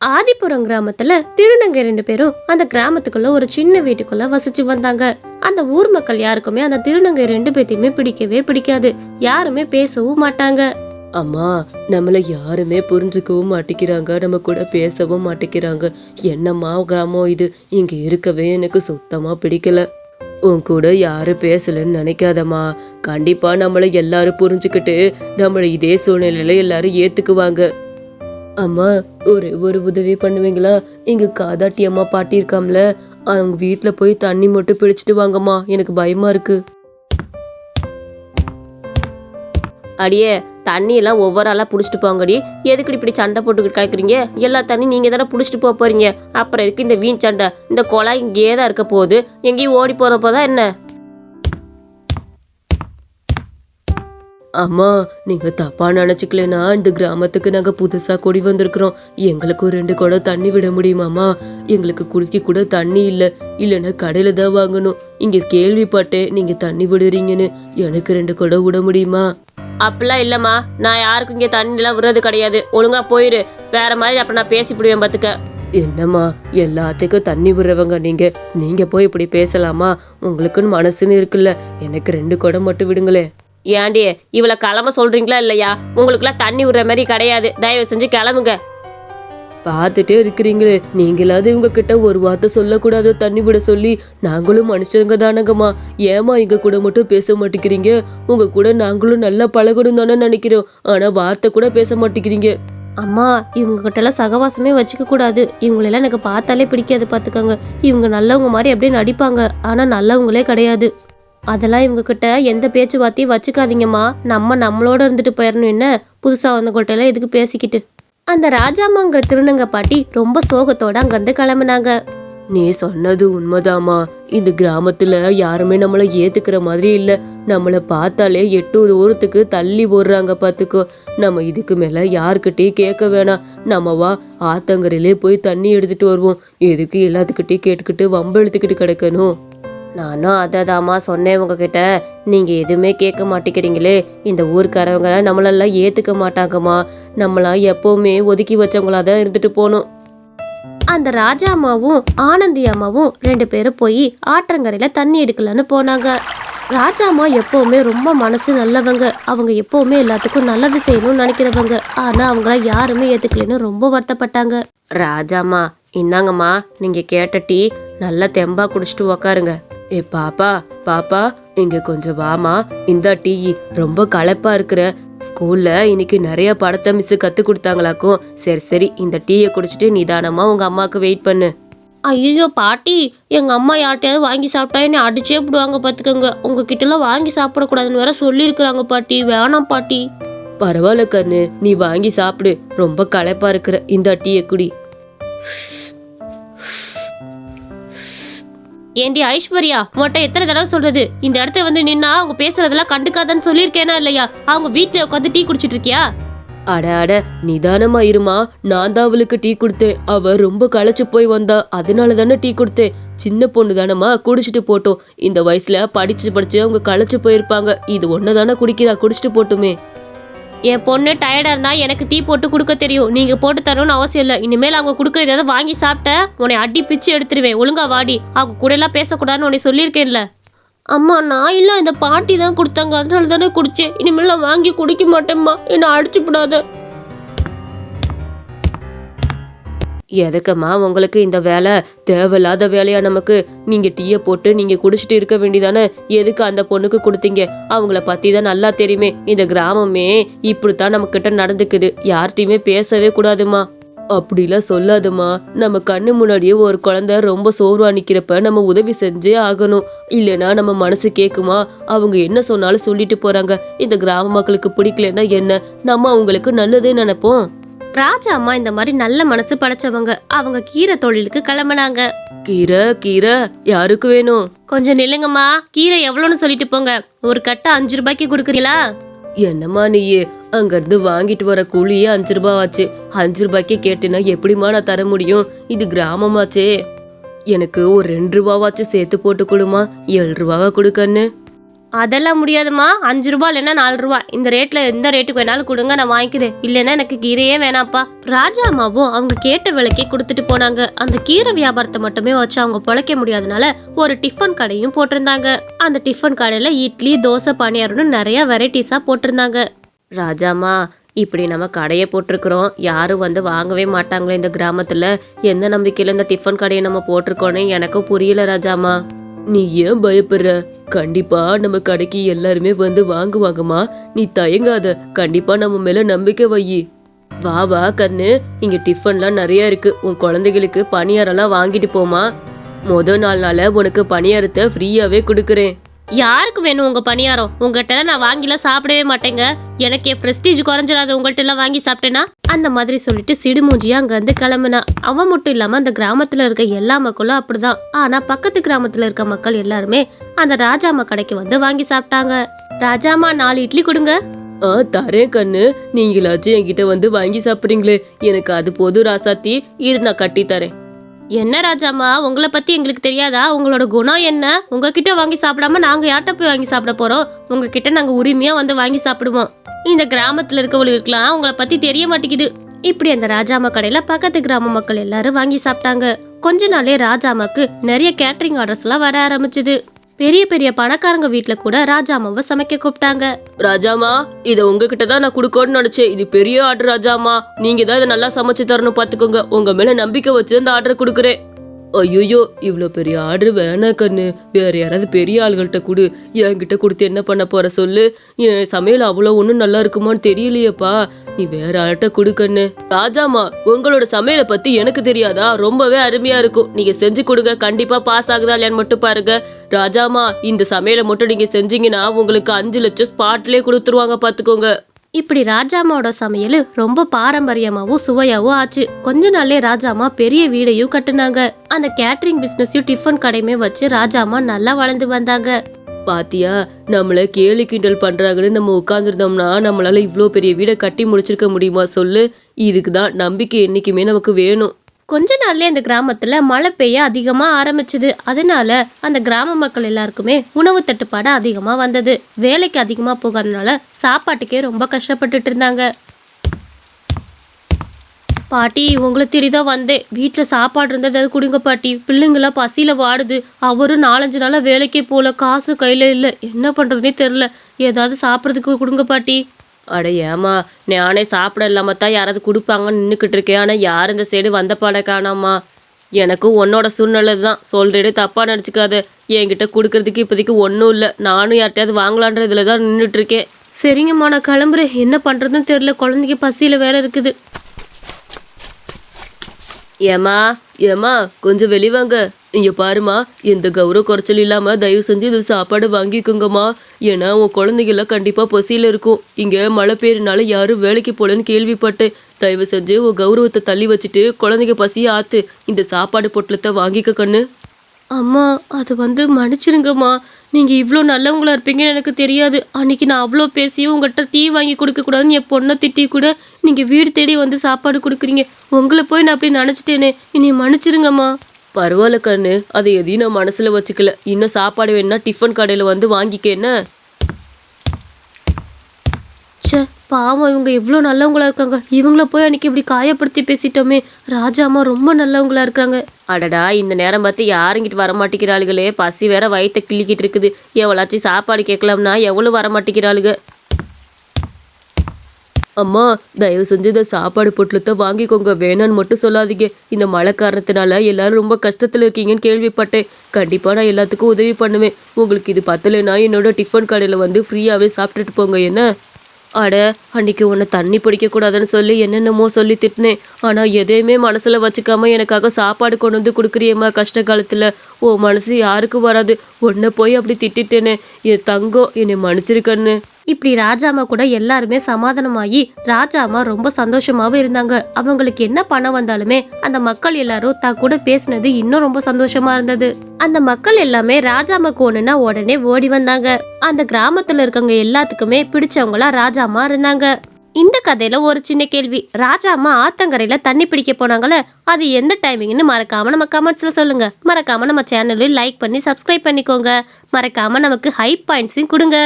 ஆதிபுரம் கிராமத்துல திருநங்கை ரெண்டு பேரும் அந்த கிராமத்துக்குள்ள ஒரு சின்ன வீட்டுக்குள்ள வசிச்சு வந்தாங்க. அந்த ஊர் மக்கள் யாருக்குமே அந்த திருநங்கை ரெண்டு பேத்தையுமே பிடிக்கவே பிடிக்காது. யாருமே பேசவும் மாட்டாங்க. அம்மா நம்மளை யாருமே புரிஞ்சுக்கவும் மாட்டேங்கிறாங்க நம்ம கூட பேசவும் மாட்டேங்கிறாங்க என்னம்மா கிராமம் இது? இங்க இருக்கவே எனக்கு சுத்தமா பிடிக்கல. உன் கூட யாரும் பேசலன்னு நினைக்காதம்மா. கண்டிப்பா நம்மளை எல்லாரும் புரிஞ்சுக்கிட்டு நம்மளை இதே சூழ்நிலையில எல்லாரும் ஏத்துக்குவாங்க. அம்மா ஒரே ஒரு உதவி பண்ணுவீங்களா? இங்க காதாட்டி அம்மா பாட்டி இருக்காம்ல அவங்க வீட்டில் போய் தண்ணி மட்டும் பிடிச்சிட்டு வாங்கம்மா எனக்கு பயமா இருக்கு. அடியே தண்ணி எல்லாம் ஒவ்வொரு ஆளாக பிடிச்சிட்டு போங்கடி. எதுக்கு இப்படி சண்டை போட்டுக்கிட்டு கேட்குறீங்க எல்லா தண்ணி நீங்கள் தானே பிடிச்சிட்டு போக போறீங்க. அப்புறம் எதுக்கு இந்த வீண் சண்டை? இந்த குழாய் இங்கேயே தான் இருக்க போகுது. எங்கேயும் ஓடி போகிறப்போ தான் என்ன? அம்மா நீங்க தப்பா நினைச்சுக்கலனா இந்த கிராமத்துக்கு நாங்க புதுசா குடி வந்திருக்கிறோம். எங்களுக்கு ஒரு ரெண்டு குடம் தண்ணி விட முடியுமாம்மா? எங்களுக்கு குடிக்க கூட தண்ணி இல்ல. இல்லைன்னா கடையில தான் வாங்கணும். இங்க கேள்விப்பட்டேன் நீங்க தண்ணி விடுறீங்கன்னு. எனக்கு ரெண்டு குடம் விட முடியுமா? அப்படிலாம் இல்லைம்மா. நான் யாருக்கும் இங்கே தண்ணிலாம் விடுறது கிடையாது. ஒழுங்கா போயிரு. வேற மாதிரி அப்புறம் நான் பேசி விடுவேன் பார்த்துக்க என்னம்மா எல்லாத்துக்கும் தண்ணி விடுறவங்க நீங்க. நீங்க போய் இப்படி பேசலாமா? உங்களுக்குன்னு மனசுன்னு இருக்குல்ல. எனக்கு ரெண்டு குடம் மட்டும் விடுங்களே ஏண்டி இவளை கிளம்ப சொல்றீங்களா இல்லையா? உங்களுக்குலாம் தண்ணி விடுற மாதிரி கிடையாது. தயவு செஞ்சு கிளம்புங்க. பார்த்துட்டே இருக்கிறீங்களே. நீங்களாவது இவங்க கிட்ட ஒரு வார்த்தை சொல்லக்கூடாதோ தண்ணி விட சொல்லி. நாங்களும் மனுஷங்க தானங்கம்மா. ஏமா எங்க கூட மட்டும் பேச மாட்டேங்கிறீங்க? உங்க கூட நாங்களும் நல்லா பழகணும் தானே நினைக்கிறோம். ஆனா வார்த்தை கூட பேச மாட்டேங்கிறீங்க. அம்மா இவங்க கிட்டலாம் சகவாசமே வச்சுக்க கூடாது. இவங்களெல்லாம் எனக்கு பார்த்தாலே பிடிக்காது பார்த்துக்கோங்க. இவங்க நல்லவங்க மாதிரி அப்படியே நடிப்பாங்க. ஆனா நல்லவங்களே கிடையாது. அதெல்லாம் இவங்க கிட்ட எந்த பேச்சுவார்த்தையும் வச்சுக்காதீங்கம்மா. நம்ம நம்மளோட இருந்துட்டு போயிடணும் என்ன? புதுசாக வந்தவங்கள்ட்டெல்லாம் எதுக்கு பேசிக்கிட்டு? அந்த ராஜாமாங்கிற திருநங்க பாட்டி ரொம்ப சோகத்தோட அங்கேருந்து கிளம்புனாங்க. நீ சொன்னது உண்மைதாம்மா. இந்த கிராமத்துல யாருமே நம்மள ஏத்துக்கிற மாதிரி இல்ல. நம்மள பார்த்தாலே எட்டு தூரத்துக்கு தள்ளி போடுறாங்க பாத்துக்கோ. நம்ம இதுக்கு மேல யாருக்கிட்டயும் கேட்க வேணாம். நம்ம வா ஆத்தங்கரையிலே போய் தண்ணி எடுத்துட்டு வருவோம். எதுக்கு எல்லாத்துக்கிட்டயும் கேட்டுக்கிட்டு வம்பு எடுத்துக்கிட்டு கிடக்கணும்? நானும் அதை தாம்மா சொன்னேன் உங்ககிட்ட. நீங்கள் எதுவுமே கேட்க மாட்டேங்கிறீங்களே. இந்த ஊர்க்காரவங்க நம்மளெல்லாம் ஏற்றுக்க மாட்டாங்கம்மா. நம்மளாம் எப்போவுமே ஒதுக்கி வச்சவங்களா தான் இருந்துட்டு போகணும் அந்த ராஜா அம்மாவும் ஆனந்தி அம்மாவும் ரெண்டு பேரும் போய் ஆற்றங்கரையில் தண்ணி எடுக்கலான்னு போனாங்க. ராஜா அம்மா ரொம்ப மனசு நல்லவங்க. அவங்க எப்போவுமே எல்லாத்துக்கும் நல்லது செய்யணும்னு நினைக்கிறவங்க. ஆனால் அவங்கள யாருமே ஏற்றுக்கலன்னு ரொம்ப வருத்தப்பட்டாங்க. ராஜாம்மா இந்தாங்கம்மா நீங்கள் கேட்ட டீ நல்லா தெம்பா குடிச்சிட்டு உக்காருங்க. ஏ பாப்பா பாப்பா இங்க கொஞ்சம் வாமா. இந்த டீ ரொம்ப களைப்பா இருக்கிற. ஸ்கூல்ல இன்னைக்கு நிறைய படத்தை மிஸ் கத்து கொடுத்தாங்களாக்கும். சரி சரி இந்த டீயை குடிச்சிட்டு நிதானமா உங்க அம்மாவுக்கு வெயிட் பண்ணு. ஐயோ பாட்டி எங்க அம்மா யார்ட்டையாவது வாங்கி சாப்பிட்டா என்ன அடிச்சே விடுவாங்க பாத்துக்கோங்க. உங்ககிட்டலாம் வாங்கி சாப்பிடக்கூடாதுன்னு வேற சொல்லியிருக்கிறாங்க பாட்டி. வேணாம் பாட்டி. பரவாயில்ல கண்ணு. நீ வாங்கி சாப்பிடு. ரொம்ப களைப்பா இருக்கிற. இந்த டீயை குடி. ஏண்டி ஐஸ்வர்யா மொட்டை எத்தனை தடவை சொல்றது? இந்த இடத்த வந்து நின்னா அவங்க பேசுறதெல்லாம் கண்டுக்காதன்னு சொல்லியிருக்கேனா இல்லையா? அவங்க வீட்டுல உட்காந்து டீ குடிச்சிட்டு இருக்கியா அட அட நிதானமா இருமா. நான் தான் அவளுக்கு டீ கொடுத்தேன். அவ ரொம்ப களைச்சு போய் வந்தா. அதனால தானே டீ கொடுத்தேன். சின்ன பொண்ணு தானம்மா குடிச்சிட்டு போட்டோம். இந்த வயசுல படிச்சு படிச்சு அவங்க களைச்சு போயிருப்பாங்க. இது ஒன்னு தானே குடிக்கிறா குடிச்சிட்டு போட்டுமே. என் பொண்ணு டயர்டாக இருந்தால் எனக்கு டீ போட்டு கொடுக்க தெரியும். நீங்கள் போட்டு தரணும்னு அவசியம் இல்லை. இனிமேல் அவங்க கொடுக்குற ஏதாவது வாங்கி சாப்பிட்ட உன்னை அடி பிச்சு எடுத்துருவேன். ஒழுங்கா வாடி. அவங்க கூட எல்லாம் பேசக்கூடாதுன்னு உன்னை சொல்லியிருக்கேன்ல. அம்மா நான் இல்லை. இந்த பாட்டி தான் கொடுத்தாங்க. அதனால தானே குடிச்சேன். இனிமேல் நான் வாங்கி குடிக்க மாட்டேம்மா. என்னை அடிச்சுப்படாத. எதுக்கம்மா உங்களுக்கு இந்த வேலை? தேவையில்லாத வேலையா நமக்கு? நீங்க டீயை போட்டு நீங்க குடிச்சிட்டு இருக்க வேண்டியதானே? எதுக்கு அந்த பொண்ணுக்கு கொடுத்தீங்க? அவங்கள பத்தி தான் நல்லா தெரியுமே. இந்த கிராமமே இப்படித்தான் நம்ம கிட்ட நடந்துக்குது. யார்கிட்டயுமே பேசவே கூடாதுமா. அப்படிலாம் சொல்லாதுமா. நம்ம கண்ணு முன்னாடியே ஒரு குழந்தை ரொம்ப சோர்வா நிக்கிறப்ப நம்ம உதவி செஞ்சே ஆகணும். இல்லைன்னா நம்ம மனசு கேக்குமா? அவங்க என்ன சொன்னாலும் சொல்லிட்டு போறாங்க. இந்த கிராம மக்களுக்கு பிடிக்கலன்னா என்ன? நம்ம அவங்களுக்கு நல்லதே நினைப்போம். ராஜா அம்மா இந்த மாதிரி நல்ல மனசு படைச்சவங்க அவங்க கீரை தொழிலுக்கு கிளம்புனாங்க. கீரை கீரை யாருக்கு வேணும்? கொஞ்சம் நில்லுங்கம்மா. கீரை எவ்வளோன்னு சொல்லிட்டு போங்க. ஒரு கட்டை அஞ்சு ரூபாய்க்கு கொடுக்குறீங்களா? என்னம்மா நீயே? அங்கிருந்து வாங்கிட்டு வர கூலியே அஞ்சு ரூபாய் ஆச்சு அஞ்சு ரூபாய்க்கே கேட்டேன்னா எப்படிம்மா நான் தர முடியும்? இது கிராமமாச்சே. எனக்கு ஒரு ரெண்டு ரூபாவாச்சும் சேர்த்து போட்டு கொடுமா ஏழு ரூபாவா கொடுக்கன்னு. அதெல்லாம் முடியாதும்மா. அஞ்சு ரூபா இல்லைன்னா நாலு ரூபா இந்த ரேட்ல எந்த ரேட்டுக்கு வேணாலும் கொடுங்க நான் வாங்கிக்கிறேன். இல்லைன்னா எனக்கு கீரையே வேணாம்ப்பா. ராஜா அம்மாவும் அவங்க கேட்ட விலைக்கே கொடுத்துட்டு போனாங்க. அந்த கீரை வியாபாரத்தை மட்டுமே வச்சு அவங்க பொழைக்க முடியாதனால ஒரு டிஃபன் கடையும் போட்டிருந்தாங்க. அந்த டிஃபன் கடையில இட்லி தோசை பணியாரம்னு நிறைய வெரைட்டிஸா போட்டிருந்தாங்க. ராஜாமா இப்படி நம்ம கடையை போட்டிருக்கிறோம். யாரும் வந்து வாங்கவே மாட்டாங்களே இந்த கிராமத்துல. எந்த நம்பிக்கையில இந்த டிஃபன் கடையை நம்ம போட்டிருக்கோன்னு எனக்கும் புரியல ராஜாம்மா நீ ஏன் பயப்படுற? கண்டிப்பா நம்ம கடைக்கு எல்லாருமே வந்து வாங்குவாங்கம்மா. நீ தயங்காத. கண்டிப்பா நம்ம மேல நம்பிக்கை வையி வா வா கண்ணு. இங்க டிஃபன்லாம் நிறைய இருக்கு. உன் குழந்தைகளுக்கு பணியாரெல்லாம் வாங்கிட்டு போமா முத நாள் நாள உனக்கு பணியாரத்தை ஃப்ரீயாவே கொடுக்குறேன். யாருக்கு வேணும் உங்க பணியாரம்? உங்ககிட்ட நான் வாங்கிலாம் சாப்பிடவே மாட்டேங்க. எனக்கு என் ப்ரெஸ்டீஜ் குறைஞ்சிடாத உங்கள்கிட்ட எல்லாம் வாங்கி சாப்பிட்டேனா அந்த மாதிரி சொல்லிட்டு சிடுமூஞ்சியா அங்கேருந்து கிளம்புனா அவன் மட்டும் இல்லாமல் அந்த கிராமத்தில் இருக்க எல்லா மக்களும் அப்படிதான். ஆனால் பக்கத்து கிராமத்தில் இருக்க மக்கள் எல்லாருமே அந்த ராஜாமா கடைக்கு வந்து வாங்கி சாப்பிட்டாங்க. ராஜாமா நாலு இட்லி கொடுங்க. ஆ தரேன் கண்ணு. நீங்களாச்சும் என்கிட்ட வந்து வாங்கி சாப்பிட்றீங்களே. எனக்கு அது போதும் ராசாத்தி. இரு நான் கட்டி தரேன். என்ன ராஜாம்மா உங்களை பற்றி எங்களுக்கு தெரியாதா? உங்களோட குணம் என்ன? உங்ககிட்ட வாங்கி சாப்பிடாம நாங்கள் யார்கிட்ட போய் வாங்கி சாப்பிட போகிறோம் உங்ககிட்ட நாங்கள் உரிமையாக வந்து வாங்கி சாப்பிடுவோம். இந்த கிராமத்தில் இருக்கவங்களுக்குலாம் உங்களை பற்றி தெரிய மாட்டேங்குது. இப்படி அந்த ராஜாமா கடையில் பக்கத்து கிராம மக்கள் எல்லாரும் வாங்கி சாப்பிட்டாங்க. கொஞ்ச நாளே ராஜாமாக்கு நிறைய கேட்டரிங் ஆர்டர்ஸ்லாம் வர ஆரம்பிச்சுது. பெரிய பெரிய பணக்காரங்க வீட்ல கூட ராஜாமாவை சமைக்க கூப்பிட்டாங்க. ராஜாமா இதை உங்ககிட்ட தான் நான் கொடுக்கணும்னு நினைச்சேன். இது பெரிய ஆர்டர் ராஜாமா நீங்க தான் இதை நல்லா சமைச்சு தரணும் பாத்துக்கோங்க. உங்க மேல நம்பிக்கை வச்சு இந்த ஆர்டர் கொடுக்குறேன். ஐயோ இவ்வளோ பெரிய ஆர்டர் வேணாம் கண்ணு. வேற யாராவது பெரிய ஆளுகள்கிட்ட கொடு. என்கிட்ட கொடுத்து என்ன பண்ண போற சொல்லு. என் சமையல் அவ்வளோ ஒன்றும் நல்லா இருக்குமான்னு தெரியலையேப்பா. நீ வேற ஆள்கிட்ட கொடு கண்ணு. ராஜாமா உங்களோட சமையலை பத்தி எனக்கு தெரியாதா? ரொம்பவே அருமையா இருக்கும். நீங்க செஞ்சு கொடுங்க. கண்டிப்பா பாஸ் ஆகுதா இல்லையான்னு மட்டும் பாருங்க. ராஜாமா இந்த சமையலை மட்டும் நீங்க செஞ்சீங்கன்னா உங்களுக்கு அஞ்சு லட்சம் ஸ்பாட்லேயே கொடுத்துருவாங்க பாத்துக்கோங்க. இப்படி ராஜாமாவோட சமையல் ரொம்ப பாரம்பரியமாகவும் சுவையாகவும் ஆச்சு. கொஞ்ச நாள்லயே ராஜாமா பெரிய வீடையும் கட்டுனாங்க. அந்த கேட்டரிங் பிஸ்னஸையும் டிஃபன் கடையுமே வச்சு ராஜாமா நல்லா வளர்ந்து வந்தாங்க. பாத்தியா நம்மள கேலி கிண்டல் பண்றாங்கன்னு நம்ம உட்காந்துருந்தோம்னா நம்மளால இவ்வளோ பெரிய வீடை கட்டி முடிச்சிருக்க முடியுமா சொல்லு? இதுக்கு தான் நம்பிக்கை என்னைக்குமே நமக்கு வேணும். கொஞ்ச நாள்லயே அந்த கிராமத்துல மழை பெய்ய அதிகமா ஆரம்பிச்சது. அதனால அந்த கிராம மக்கள் எல்லாருக்குமே உணவு தட்டுப்பாடு அதிகமா வந்தது. வேலைக்கு அதிகமா போகாதனால சாப்பாட்டுக்கே ரொம்ப கஷ்டப்பட்டுட்டு இருந்தாங்க. பாட்டி உங்களை தெரியுதா வந்தேன். வீட்டில் சாப்பாடு இருந்தது அது கொடுங்க பாட்டி. பிள்ளைங்களாம் பசியில் வாடுது. அவரும் நாலஞ்சு நாளாக வேலைக்கே போகல காசு கையில் இல்லை. என்ன பண்ணுறதுனே தெரில ஏதாவது சாப்பிட்றதுக்கு கொடுங்க பாட்டி. அட ஏமா நானே சாப்பிட இல்லாம தான் யாராவது கொடுப்பாங்கன்னு நின்றுக்கிட்டு இருக்கேன் ஆனால் யார் இந்த சைடு வந்த பாட காணாமா? எனக்கும் உன்னோட சூழ்நிலை தான். சொல்கிறேன்னு தப்பாக நினச்சிக்காத. என்கிட்ட கொடுக்கறதுக்கு இப்போதைக்கு ஒன்றும் இல்லை. நானும் யார்ட்டையாவது வாங்கலான்ற இதில் தான் நின்றுட்டுருக்கேன் சரிங்கம்மா நான் கிளம்புறேன். என்ன பண்ணுறதுன்னு தெரில குழந்தைக்கு பசியில் வேற இருக்குது. ஏமா ஏமா கொஞ்சம் வெளிவாங்க இங்கே பாருமா எந்த கௌரவ குறைச்சல் இல்லாமல் தயவு செஞ்சு இது சாப்பாடு வாங்கிக்கோங்கம்மா. ஏன்னா உன் குழந்தைங்கெல்லாம் கண்டிப்பாக பசியில் இருக்கும். இங்கே மழை பெய்யறனால யாரும் வேலைக்கு போலன்னு கேள்விப்பட்டேன் தயவு செஞ்சு உன் கௌரவத்தை தள்ளி வச்சுட்டு குழந்தைங்க பசியை ஆத்து இந்த சாப்பாடு பொட்டலத்தை வாங்கிக்க கண்ணு. அம்மா அது வந்து மன்னிச்சிருங்கம்மா. நீங்கள் இவ்வளோ நல்லவங்களா இருப்பீங்கன்னு எனக்கு தெரியாது. அன்னைக்கு நான் அவ்வளோ பேசியும் உங்கள்கிட்ட தீ வாங்கி கொடுக்கக்கூடாதுன்னு என் பொண்ணை திட்டி கூட நீங்கள் வீடு தேடி வந்து சாப்பாடு கொடுக்குறீங்க. உங்களை போய் நான் அப்படி நினச்சிட்டேனே. என்னை மன்னிச்சிருங்கம்மா. பரவாயில்ல கண்ணு அதை எதையும் நான் மனசுல வச்சுக்கல. இன்னும் சாப்பாடு வேணும்னா டிஃபன் கடையில வந்து வாங்கிக்க என்ன? ச்சே பாவம் இவங்க எவ்வளோ நல்லவங்களா இருக்காங்க. இவங்கள போய் அன்னைக்கு இப்படி காயப்படுத்தி பேசிட்டோமே. ராஜா அம்மா ரொம்ப நல்லவங்களா இருக்காங்க. அடடா இந்த நேரம் பார்த்து யாருங்கிட்டு வர மாட்டேங்கிறாளுகளே பசி வேற வயித்தை கிள்ளிக்கிட்டு இருக்குது. எவ்வளாச்சும் சாப்பாடு கேட்கலாம்னா எவ்வளோ வர மாட்டேங்கிறாளுக அம்மா தயவு செஞ்சு இந்த சாப்பாடு பொட்டலத்தை வாங்கிக்கோங்க. வேணான்னு மட்டும் சொல்லாதீங்க. இந்த மழை காரணத்தினால எல்லாரும் ரொம்ப கஷ்டத்தில் இருக்கீங்கன்னு கேள்விப்பட்டேன். கண்டிப்பாக நான் எல்லாத்துக்கும் உதவி பண்ணுவேன். உங்களுக்கு இது பத்தலைன்னா என்னோட டிஃபன் கடையில் வந்து ஃப்ரீயாகவே சாப்பிட்டுட்டு போங்க என்ன? அட அன்னைக்கு உன்னை தண்ணி பிடிக்கக்கூடாதுன்னு சொல்லி என்னென்னமோ சொல்லி திட்டினேன். ஆனால் எதையுமே மனசில் வச்சுக்காம எனக்காக சாப்பாடு கொண்டு வந்து கொடுக்குறியேம்மா கஷ்ட காலத்தில். ஓ மனசு யாருக்கும் வராது. உன்னை போய் அப்படி திட்டிட்டேனே. என் தங்கம் என்னை மன்னிச்சிருக்கன்னு. இப்படி ராஜாமா கூட எல்லாருமே சமாதானமாகி ராஜாமா ரொம்ப சந்தோஷமாவும் இருந்தாங்க. அவங்களுக்கு என்ன பணம் வந்தாலுமே அந்த மக்கள் எல்லாரும் தான் கூட பேசினது இன்னும் ரொம்ப சந்தோஷமா இருந்தது. அந்த மக்கள் எல்லாமே ராஜாமா ஒண்ணுன்னா உடனே ஓடி வந்தாங்க. அந்த கிராமத்துல இருக்கவங்க எல்லாத்துக்குமே பிடிச்சவங்களா ராஜாமா இருந்தாங்க. இந்த கதையில ஒரு சின்ன கேள்வி. ராஜா அம்மா ஆத்தங்கரையில தண்ணி பிடிக்க போனாங்களே அது எந்த டைமிங்னு மறக்காம நம்ம கமெண்ட்ஸ்ல சொல்லுங்க. மறக்காம நம்ம சேனலையும் லைக் பண்ணி சப்ஸ்கிரைப் பண்ணிக்கோங்க. மறக்காம நமக்கு ஹை பாயிண்ட்ஸையும் கொடுங்க.